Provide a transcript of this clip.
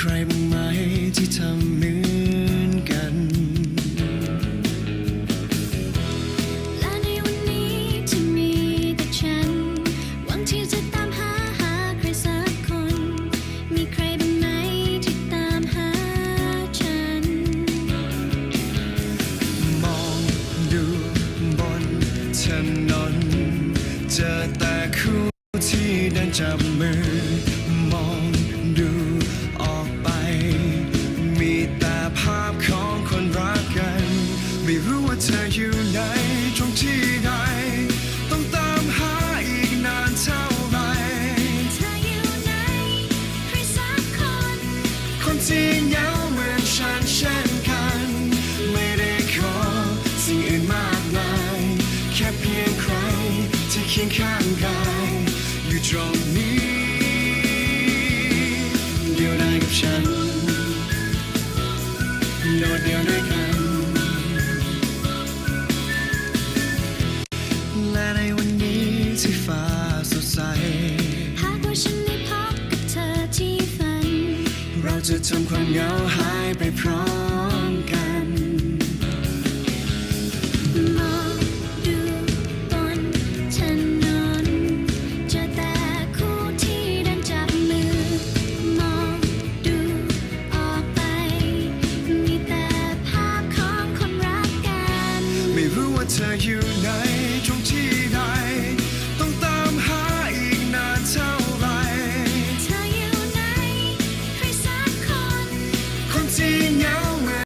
ใครบ้างไหมที่ทำเหมือนกัน และในวันนี้จะมีแต่ฉัน หวังที่จะตามหาหาใครสักคน มีใครบ้างไหมที่ตามหาฉัน มองดูบนถนนเจอแต่คู่ที่เดินจับมือ เคียงข้างกายอยู่ตรงนี้ เดียวดายกับฉัน โดดเดียวด้วยกัน และในวันนี้ที่ฟ้าสดใส หากว่าฉันได้พบกับเธอที่ฝัน เราจะทำความเหงาหายไปพร้อม เธออยู่ไหนตรงที่